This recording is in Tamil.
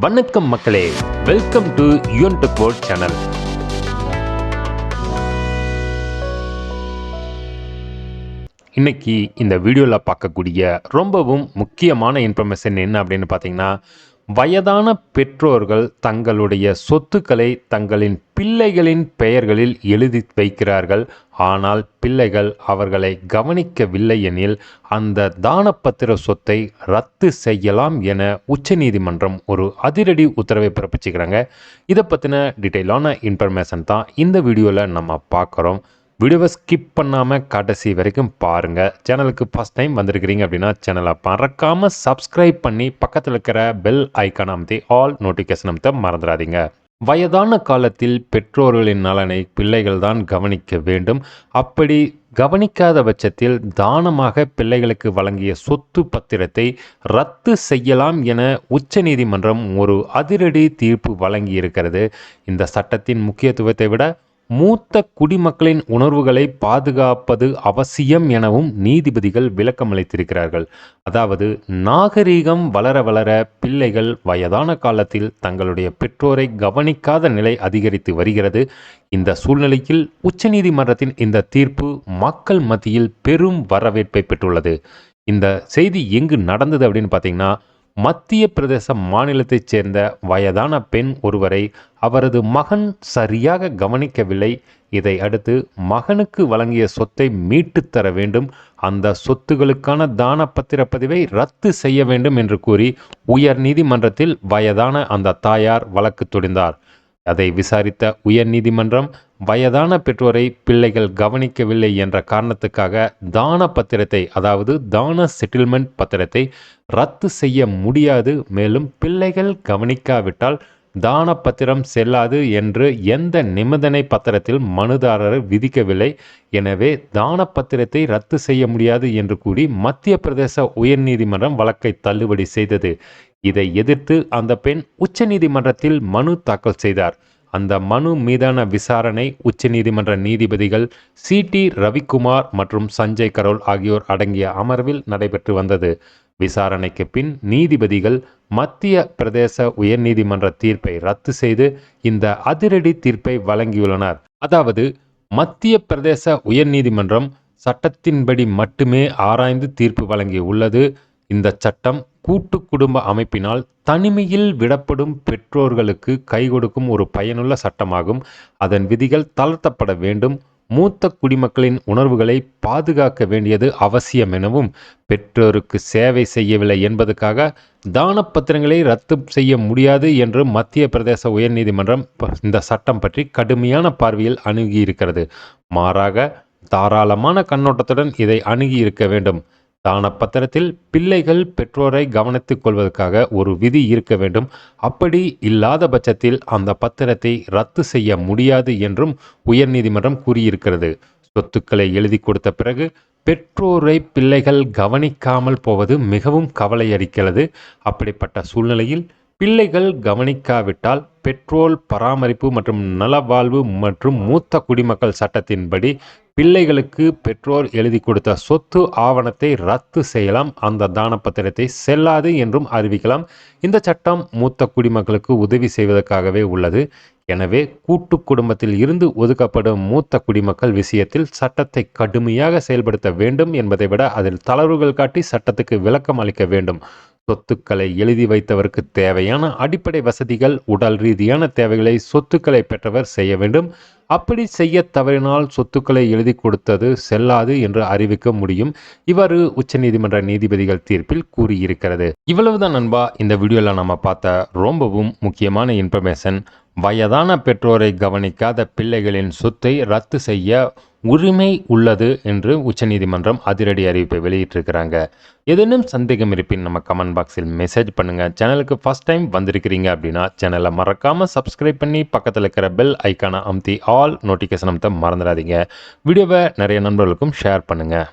வணக்கம் மக்களே. வெல்கம் டு யூன் டெக் சேனல் இன்னைக்கு இந்த வீடியோவில் பார்க்கக்கூடிய ரொம்பவும் முக்கியமான இன்ஃபர்மேஷன் என்ன அப்படின்னு பார்த்தீங்கன்னா வயதான பெற்றோர்கள் தங்களுடைய சொத்துக்களை தங்களின் பிள்ளைகளின் பெயர்களில் எழுதி வைக்கிறார்கள். ஆனால் பிள்ளைகள் அவர்களை கவனிக்கவில்லை எனில் அந்த தானப்பத்திர சொத்தை ரத்து செய்யலாம் என உச்சநீதிமன்றம் ஒரு அதிரடி உத்தரவை பிறப்பிச்சுக்கிறாங்க. இதை பற்றின டீட்டெயிலான இன்ஃபர்மேஷன் தான் இந்த வீடியோவில் நம்ம பார்க்குறோம். வீடியோவை ஸ்கிப் பண்ணாமல் கடைசி வரைக்கும் பாருங்கள் சேனலுக்கு ஃபஸ்ட் டைம் வந்திருக்கிறீங்க அப்படின்னா சேனலை மறக்காமல் சப்ஸ்கிரைப் பண்ணி பக்கத்தில் இருக்கிற பெல் ஐக்கான் அமைத்தி ஆல் நோட்டிஃபிகேஷன் அமைத்த மறந்துடாதீங்க. வயதான காலத்தில் பெற்றோர்களின் நலனை பிள்ளைகள் தான் கவனிக்க வேண்டும். அப்படி கவனிக்காத பட்சத்தில் தானமாக பிள்ளைகளுக்கு வழங்கிய சொத்து பத்திரத்தை ரத்து செய்யலாம் என உச்சநீதிமன்றம் ஒரு அதிரடி தீர்ப்பு வழங்கியிருக்கிறது. இந்த சட்டத்தின் முக்கியத்துவத்தை விட மூத்த குடிமக்களின் உணர்வுகளை பாதுகாப்பது அவசியம் எனவும் நீதிபதிகள் விளக்கமளித்திருக்கிறார்கள். அதாவது நாகரீகம் வளர வளர பிள்ளைகள் வயதான காலத்தில் தங்களுடைய பெற்றோரை கவனிக்காத நிலை அதிகரித்து வருகிறது. இந்த சூழ்நிலையில் உச்சநீதிமன்றத்தின் இந்த தீர்ப்பு மக்கள் மத்தியில் பெரும் வரவேற்பை பெற்றுள்ளது. இந்த செய்தி எங்கு நடந்தது அப்படின்னு பார்த்தீங்கன்னா மத்திய பிரதேச மாநிலத்தைச் சேர்ந்த வயதான பெண் ஒருவரை அவரது மகன் சரியாக கவனிக்கவில்லை. இதை அடுத்து மகனுக்கு வழங்கிய சொத்தை மீட்டுத் தர வேண்டும். அந்த சொத்துகளுக்கான தான பத்திர பதிவை ரத்து செய்ய வேண்டும் என்று கூறி உயர் நீதிமன்றத்தில் வயதான அந்த தாயார் வழக்கு தொடிந்தார் அதை விசாரித்த உயர்நீதிமன்றம் வயதான பெற்றோரை பிள்ளைகள் கவனிக்கவில்லை என்ற காரணத்துக்காக தான பத்திரத்தை அதாவது தான செட்டில்மெண்ட் பத்திரத்தை ரத்து செய்ய முடியாது. மேலும் பிள்ளைகள் கவனிக்காவிட்டால் தான பத்திரம் செல்லாது என்று எந்த நிபந்தனை பத்திரத்தில் மனுதாரர் விதிக்கவில்லை. எனவே தான பத்திரத்தை ரத்து செய்ய முடியாது என்று கூறி மத்திய பிரதேச உயர்நீதிமன்றம் வழக்கை தள்ளுபடி செய்தது. இதை எதிர்த்து அந்த பெண் உச்சநீதிமன்றத்தில் மனு தாக்கல் செய்தார். அந்த மனு மீதான விசாரணை உச்சநீதிமன்ற நீதிபதிகள் சி டி ரவிக்குமார் மற்றும் சஞ்சய் கரோல் ஆகியோர் அடங்கிய அமர்வில் நடைபெற்று வந்தது. விசாரணைக்கு பின் நீதிபதிகள் மத்திய பிரதேச உயர்நீதிமன்ற தீர்ப்பை ரத்து செய்து இந்த அதிரடி தீர்ப்பை வழங்கியுள்ளனர். அதாவது மத்திய பிரதேச உயர்நீதிமன்றம் சட்டத்தின்படி மட்டுமே ஆராய்ந்து தீர்ப்பு வழங்கியுள்ளது. இந்த சட்டம் கூட்டு குடும்ப அமைப்பினால் தனிமையில் விடப்படும் பெற்றோர்களுக்கு கை கொடுக்கும் ஒரு பயனுள்ள சட்டமாகும். அதன் விதிகள் தளர்த்தப்பட வேண்டும். மூத்த குடிமக்களின் உணர்வுகளை பாதுகாக்க வேண்டியது அவசியம் எனவும் பெற்றோருக்கு சேவை செய்யவில்லை என்பதற்காக தான பத்திரங்களை ரத்து செய்ய முடியாது என்று மத்திய பிரதேச உயர்நீதிமன்றம் இந்த சட்டம் பற்றி கடுமையான பார்வையில் அணுகியிருக்கிறது. மாறாக தாராளமான கண்ணோட்டத்துடன் இதை அணுகி இருக்க வேண்டும். தான பத்திரத்தில் பிள்ளைகள் பெற்றோரை கவனித்துக் கொள்வதற்காக ஒரு விதி இருக்க வேண்டும். அப்படி இல்லாத பட்சத்தில் அந்த பத்திரத்தை ரத்து செய்ய முடியாது என்றும் உயர்நீதிமன்றம் கூறியிருக்கிறது. சொத்துக்களை எழுதி கொடுத்த பிறகு பெற்றோரை பிள்ளைகள் கவனிக்காமல் போவது மிகவும் கவலையளிக்கிறது. அப்படிப்பட்ட சூழ்நிலையில் பிள்ளைகள் கவனிக்காவிட்டால் பெட்ரோல் பராமரிப்பு மற்றும் நலவாழ்வு மற்றும் மூத்த குடிமக்கள் சட்டத்தின்படி பிள்ளைகளுக்கு பெற்றோர் எழுதி கொடுத்த சொத்து ஆவணத்தை ரத்து செய்யலாம். அந்த தான பத்திரத்தை செல்லாது என்றும் அறிவிக்கலாம். இந்த சட்டம் மூத்த குடிமக்களுக்கு உதவி செய்வதற்காகவே உள்ளது. எனவே கூட்டு குடும்பத்தில் இருந்து ஒதுக்கப்படும் மூத்த குடிமக்கள் விஷயத்தில் சட்டத்தை கடுமையாக செயல்படுத்த வேண்டும் என்பதை விட அதில் தளர்வுகள் காட்டி சட்டத்துக்கு விளக்கம் அளிக்க வேண்டும். சொத்துக்களை எழுதி வைத்தவருக்கு தேவையான அடிப்படை வசதிகள் உடல் ரீதியான தேவைகளை சொத்துக்களை பெற்றவர் செய்ய வேண்டும். அப்படி செய்ய தவறினால் சொத்துக்களை எழுதி கொடுத்தது செல்லாது என்று அறிவிக்க முடியும். இவ்வாறு உச்சநீதிமன்ற நீதிபதிகள் தீர்ப்பில் கூறியிருக்கிறது. இவ்வளவுதான் நண்பா இந்த வீடியோவில் நம்ம பார்த்த ரொம்பவும் முக்கியமான இன்ஃபர்மேஷன் வயதான பெற்றோரை கவனிக்காத பிள்ளைகளின் சொத்தை ரத்து செய்ய உரிமை உள்ளது என்று உச்சநீதிமன்றம் அதிரடி அறிவிப்பை வெளியிட்டிருக்கிறாங்க. ஏதேனும் சந்தேகம் இருப்பின் நம்ம கமெண்ட் பாக்ஸில் மெசேஜ் பண்ணுங்கள் சேனலுக்கு ஃபஸ்ட் டைம் வந்திருக்கிறீங்க அப்படின்னா சேனலை மறக்காமல் சப்ஸ்கிரைப் பண்ணி பக்கத்தில் இருக்கிற பெல் ஐக்கானை அமுத்தி ஆல் நோட்டிஃபிகேஷன் அமுத்த மறந்துடாதீங்க. வீடியோவை நிறைய நண்பர்களுக்கும் ஷேர் பண்ணுங்கள்